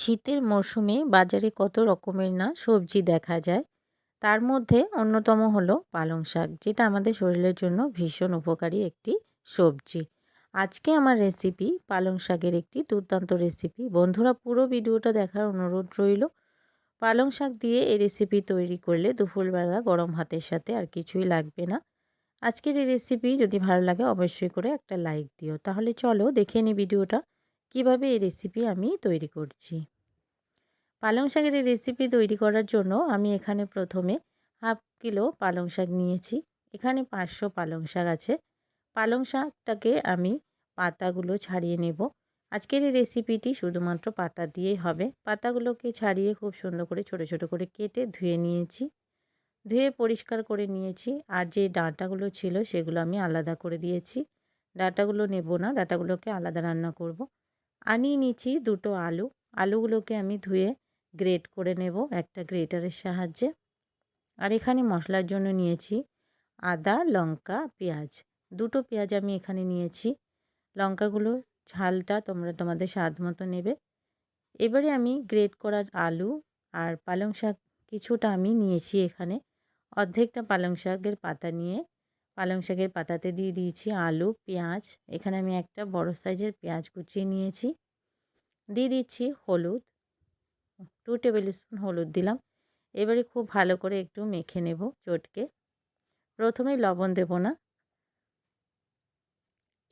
শীতের মরশুমে বাজারে কত রকমের না সবজি দেখা যায়। তার মধ্যে অন্যতম হলো পালং শাক, যেটা আমাদের শরীরের জন্য ভীষণ উপকারী একটি সবজি। আজকে আমার রেসিপি পালং শাকের একটি দুর্দান্ত রেসিপি বন্ধুরা, পুরো ভিডিওটা দেখার অনুরোধ রইল। পালং শাক দিয়ে এই রেসিপি তৈরি করলে দুপুরবেলা গরম ভাতের সাথে আর কিছুই লাগবে না। আজকের এই রেসিপি যদি ভালো লাগে, অবশ্যই করে একটা লাইক দিও। তাহলে চলো দেখে নিই ভিডিওটা। কীভাবে এই রেসিপি আমি তৈরি করছি? পালং শাকের এই রেসিপি তৈরি করার জন্য আমি এখানে প্রথমে হাফ কিলো পালং শাক নিয়েছি। এখানে পাঁচশো পালং শাক আছে। পালং শাকটাকে আমি পাতাগুলো ছাড়িয়ে নেব। আজকের এই রেসিপিটি শুধুমাত্র পাতা দিয়েই হবে। পাতাগুলোকে ছাড়িয়ে খুব সুন্দর করে ছোট ছোট করে কেটে ধুয়ে নিয়েছি। ধুয়ে পরিষ্কার করে নিয়েছি। আর যে ডাঁটাগুলো ছিল সেগুলো আমি আলাদা করে দিয়েছি। ডাঁটাগুলো নেব না। ডাঁটাগুলোকে আলাদা রান্না করব। আনিয়ে নিচ্ছি দুটো আলু। আলুগুলোকে আমি ধুয়ে গ্রেট করে নেব একটা গ্রেটারের সাহায্যে। আর এখানে মশলার জন্য নিয়েছি আদা, লঙ্কা, পেঁয়াজ। দুটো পেঁয়াজ আমি এখানে নিয়েছি। লঙ্কাগুলো ঝালটা তোমরা তোমাদের স্বাদ মতো নেবে। এবারে আমি গ্রেট করার আলু আর পালং শাক কিছুটা আমি নিয়েছি এখানে। অর্ধেকটা পালং শাকের পাতা নিয়ে পালং শাকের পাতাতে দিয়ে দিয়েছি আলু, পেঁয়াজ। এখানে আমি একটা বড় সাইজের পেঁয়াজ কুচিয়ে নিয়েছি। দিয়ে দিচ্ছি হলুদ। টু টেবিল স্পুন হলুদ দিলাম। এবারে খুব ভালো করে একটু মেখে নেব চটকে। প্রথমেই লবণ দেব না।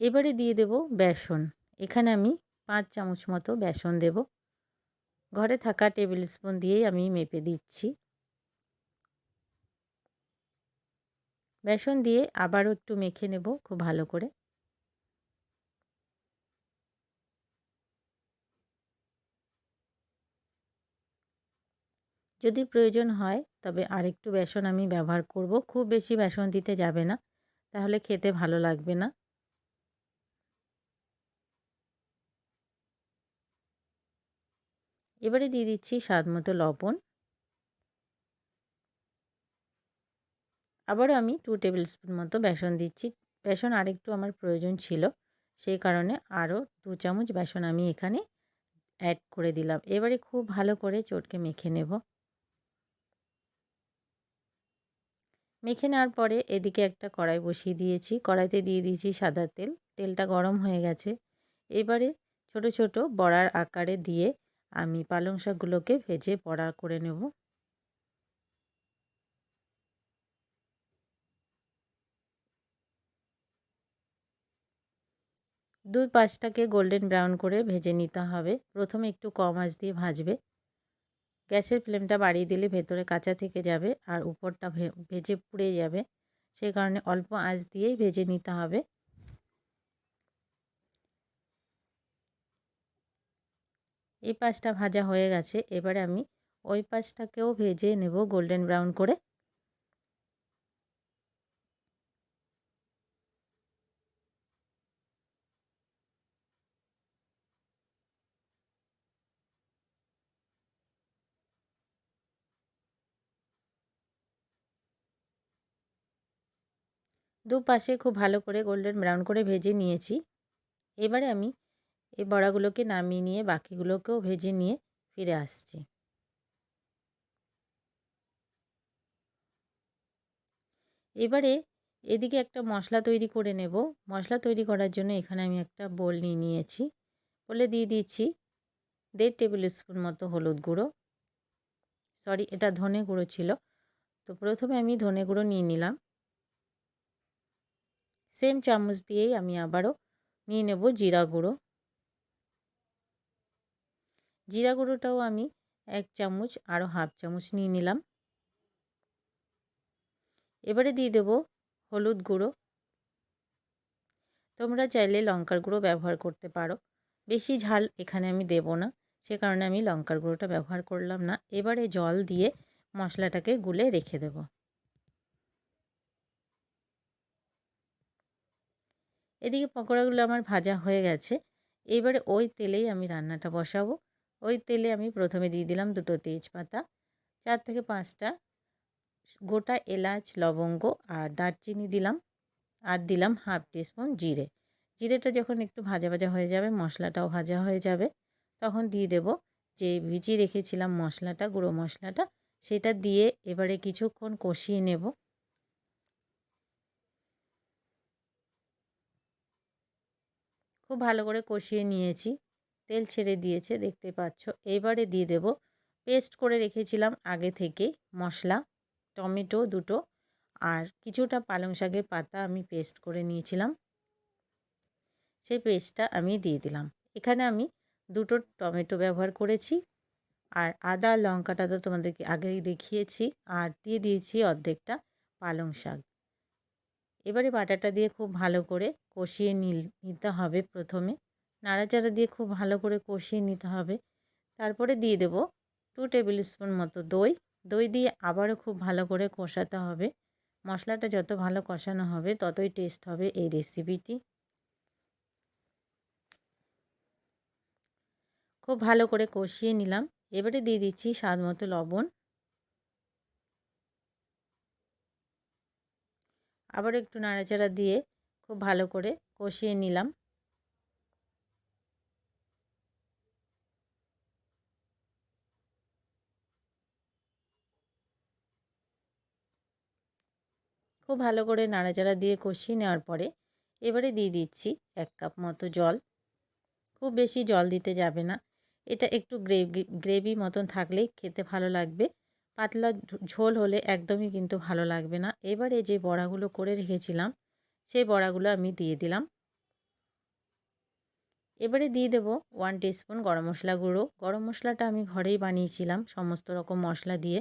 এবারে দিয়ে দেব বেসন। এখানে আমি পাঁচ চামচ মতো বেসন দেব। ঘরে থাকা টেবিল স্পুন দিয়েই আমি মেপে দিচ্ছি। বেসন দিয়ে আবারও একটু মেখে নেব খুব ভালো করে। যদি প্রয়োজন হয় তবে আরেকটু বেসন আমি ব্যবহার করব, খুব বেশি বেসন দিতে যাবে না, তাহলে খেতে ভালো লাগবে না। এবারে দিয়ে দিচ্ছি স্বাদ মতো লবণ। আবারও আমি টু টেবিল স্পুন মতো বেসন দিচ্ছি। বেসন আরেকটু আমার প্রয়োজন ছিল, সেই কারণে আরও দু চামচ বেসন আমি এখানে অ্যাড করে দিলাম। এবারে খুব ভালো করে চটকে মেখে নেব। মেখে নেওয়ার পরে এদিকে একটা কড়াই বসিয়ে দিয়েছি। কড়াইতে দিয়ে দিয়েছি সাদা তেল। তেলটা গরম হয়ে গেছে। এবারে ছোট ছোট বড়ার আকারে দিয়ে আমি পালং শাকগুলোকে ভেজে বড়া করে নেব। দুই পাঁচটাকে গোল্ডেন ব্রাউন করে ভেজে নিতে হবে। প্রথমে একটু কম আঁচ দিয়ে ভাজবে। গ্যাসের ফ্লেমটা বাড়িয়ে দিলে ভেতরে কাঁচা থেকে যাবে আর উপরটা ভেজে পুড়ে যাবে। সেই কারণে অল্প আঁচ দিয়েই ভেজে নিতে হবে। এই পাশটা ভাজা হয়ে গেছে। এবারে আমি ওই পাশটাকেও ভেজে নেব গোল্ডেন ব্রাউন করে। দুপাশে খুব ভালো করে গোল্ডেন ব্রাউন করে ভেজে নিয়েছি। এবারে আমি এই বড়াগুলোকে নামিয়ে নিয়ে বাকিগুলোকেও ভেজে নিয়ে ফিরে আসছি। এবারে এদিকে একটা মশলা তৈরি করে নেব। মশলা তৈরি করার জন্য এখানে আমি একটা বোল নিয়ে নিয়েছি। বলে দিয়ে দিচ্ছি দেড় টেবিল স্পুন মতো হলুদ গুঁড়ো। সরি, এটা ধনে গুঁড়ো ছিল। তো প্রথমে আমি ধনে গুঁড়ো নিয়ে নিলাম। সেম চামচ দিয়েই আমি আবারও নিয়ে নেব জিরা গুঁড়ো। জিরা গুঁড়োটাও আমি এক চামচ, আরও হাফ চামচ নিয়ে নিলাম। এবারে দিয়ে দেব হলুদ গুঁড়ো। তোমরা চাইলে লঙ্কার গুঁড়ো ব্যবহার করতে পারো। বেশি ঝাল এখানে আমি দেব না, সে কারণে আমি লঙ্কার গুঁড়োটা ব্যবহার করলাম না। এবারে জল দিয়ে মশলাটাকে গুলে রেখে দেবো। এদিকে পকোড়াগুলো আমার ভাজা হয়ে গেছে। এবারে ওই তেলেই আমি রান্নাটা বসাবো। ওই তেলে আমি প্রথমে দিয়ে দিলাম দুটো তেজপাতা, চার থেকে পাঁচটা গোটা এলাচ, লবঙ্গ আর দারচিনি দিলাম আর দিলাম হাফ টিস্পুন জিরে। জিরেটা যখন একটু ভাজা ভাজা হয়ে যাবে, মশলাটাও ভাজা হয়ে যাবে, তখন দিয়ে দেব যে ভিজিয়ে রেখেছিলাম মশলাটা, গুঁড়ো মশলাটা, সেটা দিয়ে এবারে কিছুক্ষণ কষিয়ে নেব। খুব ভালো করে কষিয়ে নিয়েছি। তেল ছেড়ে দিয়েছে, দেখতে পাচ্ছ। এবারে দিয়ে দেব পেস্ট করে রেখেছিলাম আগে থেকে মশলা, টমেটো দুটো আর কিছুটা পালং শাকের পাতা আমি পেস্ট করে নিয়েছিলাম। সেই পেস্টটা আমি দিয়ে দিলাম। এখানে আমি দুটো টমেটো ব্যবহার করেছি আর আদা, লঙ্কাটা তো তোমাদেরকে আগেই দেখিয়েছি আর দিয়ে দিয়েছি অর্ধেকটা পালং শাক। এবারে বাটাটা দিয়ে খুব ভালো করে কষিয়ে নিতে হবে প্রথমে। নাড়াচাড়া দিয়ে খুব ভালো করে কষিয়ে নিতে হবে। তারপরে দিয়ে দেব টু টেবিল স্পুন মতো দই। দই দিয়ে আবারও খুব ভালো করে কষাতে হবে। মশলাটা যত ভালো কষানো হবে, ততই টেস্ট হবে এই রেসিপিটি খুব ভালো করে কষিয়ে নিলাম। এবারে দিয়ে দিচ্ছি স্বাদ মতো লবণ। আবার একটু নাড়াচাড়া দিয়ে খুব ভালো করে কষিয়ে নিলাম। খুব ভালো করে নাড়াচাড়া দিয়ে কষিয়ে নেওয়ার পরে এবারে দিয়ে দিচ্ছি এক কাপ মতো জল। খুব বেশি জল দিতে যাবে না। এটা একটু গ্রেভি গ্রেভি মতন থাকলেই খেতে ভালো লাগবে। পাতলা ঝোল হলে একদমই কিন্তু ভালো লাগবে না। এবারে যে বড়াগুলো করে রেখেছিলাম, সেই বড়াগুলো আমি দিয়ে দিলাম। এবারে দিয়ে দেবো ওয়ান টিস্পুন গরম মশলা গুঁড়ো। গরম মশলাটা আমি ঘরেই বানিয়েছিলাম, সমস্ত রকম মশলা দিয়ে।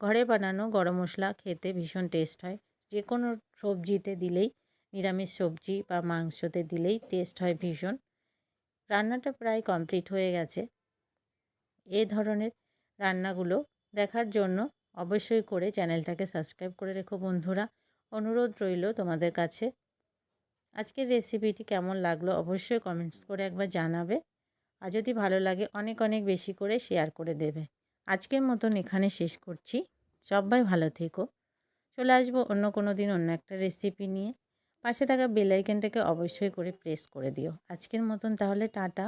ঘরে বানানো গরম মশলা খেতে ভীষণ টেস্ট হয়। যে কোনো সবজিতে দিলেই, নিরামিষ সবজি বা মাংসতে দিলেই টেস্ট হয় ভীষণ। রান্নাটা প্রায় কমপ্লিট হয়ে গেছে। এ ধরনের রান্নাগুলো দেখার জন্য অবশ্যই করে চ্যানেলটাকে সাবস্ক্রাইব করে রেখো বন্ধুরা। অনুরোধ রইল তোমাদের কাছে। আজকের রেসিপিটি কেমন লাগল অবশ্যই কমেন্টস করে একবার জানাবে। আর যদি ভালো লাগে অনেক অনেক বেশি করে শেয়ার করে দেবে। আজকের মতন এখানে শেষ করছি। সবাই ভালো থেকো। চলে আসব অন্য কোনো দিন অন্য একটা রেসিপি নিয়ে। পাশে থাকা বেলাইকেনটাকে অবশ্যই করে প্রেস করে দিও। আজকের মতন তাহলে টাটা।